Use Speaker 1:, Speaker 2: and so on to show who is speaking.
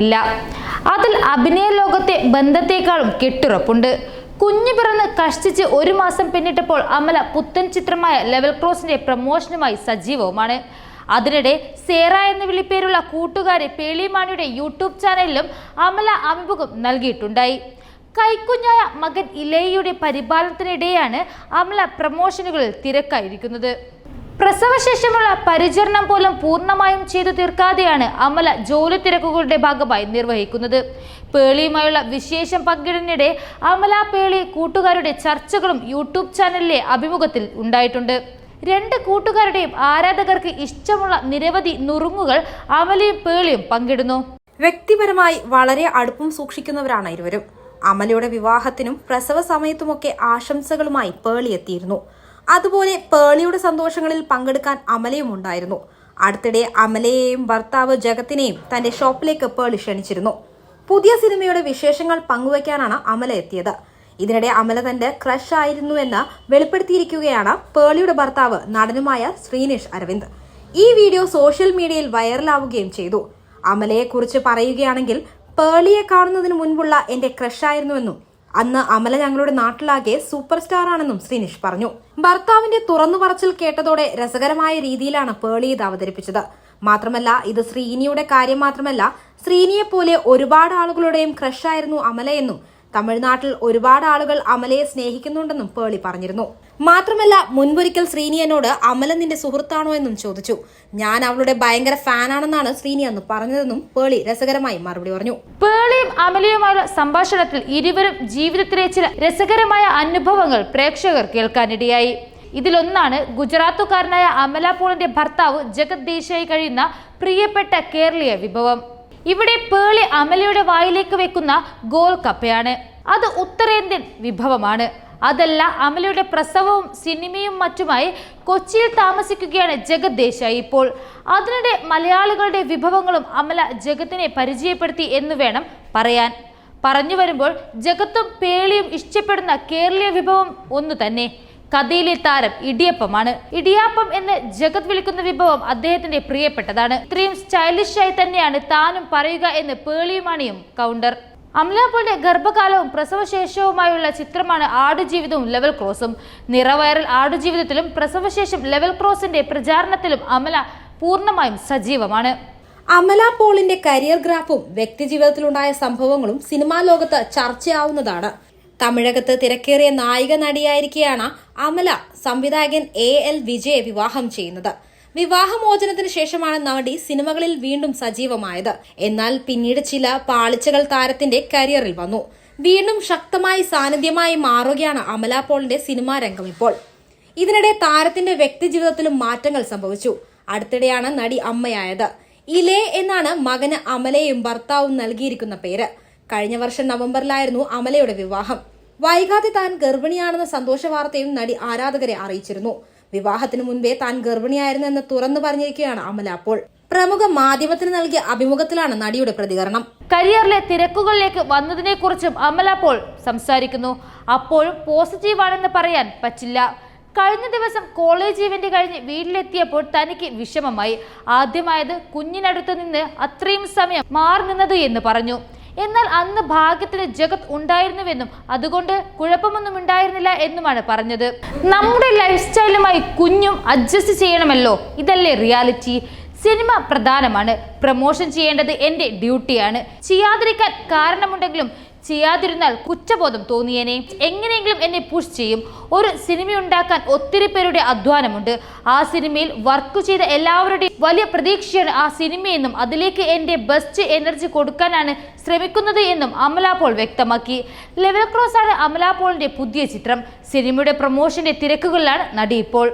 Speaker 1: ഇല്ല. അതിൽ അഭിനയ ലോകത്തെ ബന്ധത്തെക്കാളും കെട്ടുറപ്പുണ്ട്. കുഞ്ഞു പിറന്ന് കഷ്ടിച്ച് ഒരു മാസം പിന്നിട്ടപ്പോൾ അമല പുത്തൻ ചിത്രമായ ലെവൽ ക്രോസിന്റെ പ്രമോഷനുമായി സജീവവുമാണ്. അതിനിടെ സേറ എന്ന വിളിപ്പേരുള്ള കൂട്ടുകാരി പേളിമാണിയുടെ യൂട്യൂബ് ചാനലിലും അമല അഭിമുഖം നൽകിയിട്ടുണ്ടായി. കൈക്കുഞ്ഞായ മകൻ ഇലയുടെ പരിപാലനത്തിനിടെയാണ് അമല പ്രമോഷനുകളിൽ തിരക്കായിരിക്കുന്നത്. പ്രസവശേഷമുള്ള പരിചരണം പോലും പൂർണമായും ചെയ്തു തീർക്കാതെയാണ് അമല ജോലി തിരക്കുകളുടെ ഭാഗമായി നിർവഹിക്കുന്നത്. പേളിയുമായുള്ള വിശേഷം പങ്കിടുന്നതിനിടെ അമല പേളി കൂട്ടുകാരുടെ ചർച്ചകളും യൂട്യൂബ് ചാനലിലെ അഭിമുഖത്തിൽ ഉണ്ടായിട്ടുണ്ട്. രണ്ട് കൂട്ടുകാരുടെയും ആരാധകർക്ക് ഇഷ്ടമുള്ള നിരവധി നുറുങ്ങുകൾ അമലയും പേളിയും പങ്കിടുന്നു.
Speaker 2: വ്യക്തിപരമായി വളരെ അടുപ്പം സൂക്ഷിക്കുന്നവരാണ് ഇരുവരും. അമലയുടെ വിവാഹത്തിനും പ്രസവ സമയത്തുമൊക്കെ ആശംസകളുമായി പേളി എത്തിയിരുന്നു. അതുപോലെ പേളിയുടെ സന്തോഷങ്ങളിൽ പങ്കെടുക്കാൻ അമലയും ഉണ്ടായിരുന്നു. അടുത്തിടെ അമലയെയും ഭർത്താവ് ജഗത്തിനെയും തന്റെ ഷോപ്പിലേക്ക് പേളി ക്ഷണിച്ചിരുന്നു. പുതിയ സിനിമയുടെ വിശേഷങ്ങൾ പങ്കുവയ്ക്കാനാണ് അമല എത്തിയത്. ഇതിനിടെ അമല തന്റെ ക്രഷ് ആയിരുന്നു ആയിരുന്നുവെന്ന് വെളിപ്പെടുത്തിയിരിക്കുകയാണ് പേളിയുടെ ഭർത്താവ് നടനുമായ ശ്രീനിഷ് അരവിന്ദ്. ഈ വീഡിയോ സോഷ്യൽ മീഡിയയിൽ വൈറലാവുകയും ചെയ്തു. അമലയെക്കുറിച്ച് പറയുകയാണെങ്കിൽ പേളിയെ കാണുന്നതിന് മുൻപുള്ള എന്റെ ക്രഷായിരുന്നുവെന്നും അന്ന് അമല ഞങ്ങളുടെ നാട്ടിലാകെ സൂപ്പർ സ്റ്റാർ ആണെന്നും ശ്രീനിഷ് പറഞ്ഞു. ഭർത്താവിന്റെ തുറന്നു പറച്ചിൽ കേട്ടതോടെ രസകരമായ രീതിയിലാണ് പേളി ഇത് അവതരിപ്പിച്ചത്. മാത്രമല്ല ഇത് ശ്രീനിയുടെ കാര്യം മാത്രമല്ല ശ്രീനിയെ പോലെ ഒരുപാട് ആളുകളുടെയും ക്രഷായിരുന്നു അമലയെന്നും തമിഴ്നാട്ടിൽ ഒരുപാട് ആളുകൾ അമലയെ സ്നേഹിക്കുന്നുണ്ടെന്നും പേളി പറഞ്ഞിരുന്നു. മാത്രമല്ല മുൻപൊരിക്കൽ ശ്രീനിയനോട് അമല നിന്റെ സുഹൃത്താണോ എന്നും ചോദിച്ചു. ഞാൻ അവളുടെ ഭയങ്കര ഫാനാണെന്നാണ് ശ്രീനി അന്ന് പറഞ്ഞതെന്നും പേളി രസകരമായി മറുപടി പറഞ്ഞു.
Speaker 1: പേളിയും അമലയുമായുള്ള സംഭാഷണത്തിൽ ഇരുവരും ജീവിതത്തിലെ ചില രസകരമായ അനുഭവങ്ങൾ പ്രേക്ഷകർ കേൾക്കാനിടയായി. ഇതിലൊന്നാണ് ഗുജറാത്തുകാരനായ അമല പോളിന്റെ ഭർത്താവ് ജഗത് ദേശായി കഴിയുന്ന പ്രിയപ്പെട്ട കേരളീയ വിഭവം. ഇവിടെ പേളി അമലയുടെ വായിലേക്ക് വെക്കുന്ന ഗോൾ കപ്പയാണ്. അത് ഉത്തരേന്ത്യൻ വിഭവമാണ്. അതല്ല അമലയുടെ പ്രസവവും സിനിമയും മറ്റുമായി കൊച്ചിയിൽ താമസിക്കുകയാണ് ജഗത് ദേശായി ഇപ്പോൾ. അതിനിടെ മലയാളികളുടെ വിഭവങ്ങളും അമല ജഗത്തിനെ പരിചയപ്പെടുത്തി എന്ന് വേണം പറയാൻ. പറഞ്ഞു വരുമ്പോൾ ജഗത്തും പേളിയും ഇഷ്ടപ്പെടുന്ന കേരളീയ വിഭവം ഒന്നു തന്നെ. കഥയിലെ താരം ഇടിയപ്പമാണ്. ഇടിയാപ്പം എന്ന് ജഗത് വിളിക്കുന്ന വിഭവം അദ്ദേഹത്തിന്റെ പ്രിയപ്പെട്ടതാണ്. ഇത്രയും സ്റ്റൈലിഷ് ആയി തന്നെയാണ് താനും പറയുക എന്ന് പേളിയുമാണിയും കൗണ്ടർ. അമലാപോളിന്റെ ഗർഭകാലവും പ്രസവശേഷവുമായുള്ള ചിത്രമാണ് ആടുജീവിതവും ലെവൽ ക്രോസും. നിറവയറൽ ആടുജീവിതത്തിലും പ്രസവശേഷം ലെവൽ ക്രോസിന്റെ പ്രചാരണത്തിലും അമല പൂർണമായും സജീവമാണ്.
Speaker 2: അമല പോളിന്റെ കരിയർ ഗ്രാഫും വ്യക്തിജീവിതത്തിലുണ്ടായ സംഭവങ്ങളും സിനിമാ ലോകത്ത് ചർച്ചയാവുന്നതാണ്. തമിഴകത്ത് തിരക്കേറിയ നായിക നടിയായിരിക്കെയാണ് അമല. സംവിധായകൻ എ എൽ വിജയെ വിവാഹം ചെയ്യുന്നത്. വിവാഹമോചനത്തിന് ശേഷമാണ് നടി സിനിമകളിൽ വീണ്ടും സജീവമായത്. എന്നാൽ പിന്നീട് ചില പാളിച്ചകൾ താരത്തിന്റെ കരിയറിൽ വന്നു. വീണ്ടും ശക്തമായി സാന്നിധ്യമായി മാറുകയാണ് അമല പോളിന്റെ സിനിമാ രംഗം ഇപ്പോൾ. ഇതിനിടെ താരത്തിന്റെ വ്യക്തി വ്യക്തിജീവിതത്തിലും മാറ്റങ്ങൾ സംഭവിച്ചു. അടുത്തിടെയാണ് നടി അമ്മയായത്. ഇലേ എന്നാണ് മകന് അമലയും ഭർത്താവും നൽകിയിരിക്കുന്ന പേര്. കഴിഞ്ഞ വർഷം നവംബറിലായിരുന്നു അമലയുടെ വിവാഹം. വൈകാതെ താൻ ഗർഭിണിയാണെന്ന സന്തോഷ വാർത്തയും നടി ആരാധകരെ അറിയിച്ചിരുന്നു. വിവാഹത്തിന് മുൻപേ താൻ ഗർഭിണിയായിരുന്നെന്ന് തുറന്നു പറഞ്ഞിരിക്കുകയാണ് അമല അപ്പോൾ. പ്രമുഖ മാധ്യമത്തിന് നൽകിയ അഭിമുഖത്തിലാണ് നടിയുടെ പ്രതികരണം.
Speaker 1: കരിയറിലെ തിരക്കുകളിലേക്ക് വന്നതിനെക്കുറിച്ചും അമല പോൾ സംസാരിക്കുന്നു. അപ്പോഴും പോസിറ്റീവാണെന്ന് പറയാൻ പറ്റില്ല. കഴിഞ്ഞ ദിവസം കോളേജ് ഇവന്റ് കഴിഞ്ഞ് വീട്ടിലെത്തിയപ്പോൾ തനിക്ക് വിഷമമായി. ആദ്യമായത് കുഞ്ഞിനടുത്ത് നിന്ന് അത്രയും സമയം മാറി നിന്നത് എന്ന് പറഞ്ഞു. എന്നാൽ അന്ന് ഭാഗ്യത്തിന് ജഗത് ഉണ്ടായിരുന്നുവെന്നും അതുകൊണ്ട് കുഴപ്പമൊന്നും ഉണ്ടായിരുന്നില്ല എന്നുമാണ് പറഞ്ഞത്. നമ്മുടെ ലൈഫ് സ്റ്റൈലുമായി കുഞ്ഞും അഡ്ജസ്റ്റ് ചെയ്യണമല്ലോ. ഇതല്ലേ റിയാലിറ്റി സിനിമ പ്രധാനമാണ്. പ്രമോഷൻ ചെയ്യേണ്ടത് എന്റെ ഡ്യൂട്ടിയാണ് ചെയ്യാതിരിക്കാൻ കാരണമുണ്ടെങ്കിലും ചെയ്യാതിരുന്നാൽ കുറ്റബോധം തോന്നിയേനെ. എങ്ങനെയെങ്കിലും എന്നെ പുഷ് ചെയ്യും. ഒരു സിനിമ ഉണ്ടാക്കാൻ ഒത്തിരി പേരുടെ അധ്വാനമുണ്ട്. ആ സിനിമയിൽ വർക്ക് ചെയ്ത എല്ലാവരുടെയും വലിയ പ്രതീക്ഷയാണ് ആ സിനിമയെന്നും അതിലേക്ക് എന്റെ ബെസ്റ്റ് എനർജി കൊടുക്കാനാണ് ശ്രമിക്കുന്നത് എന്നും അമല പോൾ വ്യക്തമാക്കി. ലെവൽ ക്രോസ് ആണ് അമല പുതിയ ചിത്രം. സിനിമയുടെ പ്രൊമോഷന്റെ തിരക്കുകളിലാണ് നടി ഇപ്പോൾ.